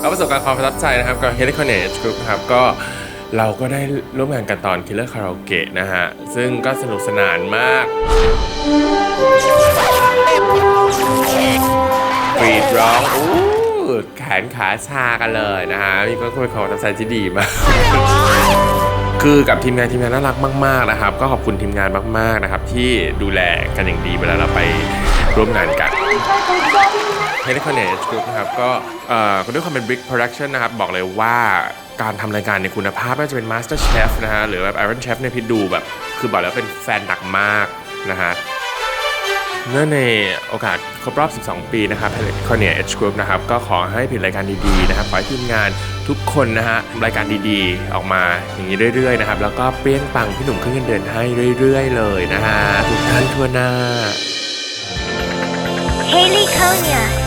เอาประสบการณ์ความประทับใจนะครับกับ h e l i c o n a g e Group นะครับก็เราก็ได้ร่วมงานกันตอน Killer Karaoke นะฮะ ซึ่งก็สนุกสนานมากกรีดร้องอู้แขนขาชากันเลยนะฮะนี่ก็เป็นความประทับใจที่ดีมาก คือกับทีมงานทีมงานน่ารักมากๆนะครับ ก็ขอบคุณทีมงานมากๆนะครับ ที่ดูแลกันอย่างดีเวลาเราไปร่วมงานกัน h e l i c o n a g e Group นะครับก็เอ่อด้วยความเป็น Big Production นะครับ บอกเลยว่าการทำรายการในคุณภาพไม่ว่าจะเป็น Master Chef นะฮะหรือแบบ Iron Chef เนี่ยพี่ดูแบบ คือบอกแล้วเป็นแฟนหนักมากนะฮะเนื่องในโอกาสครบรอบ 12 ปีนะครับ h e l i c o n a g e Group นะครับ ก็ขอให้ผลิตรายการดี ๆ นะครับ ขอให้ทีมงาน ทุกคนนะฮะรายการดีๆ ออกมาอย่างนี้เรื่อยๆนะครับ แล้วก็เปรี้ยงปังพี่หนุ่มขึ้นเงินเดือนให้เรื่อยๆ เลยนะฮะทุกท่านทั่วหน้า Haley Konya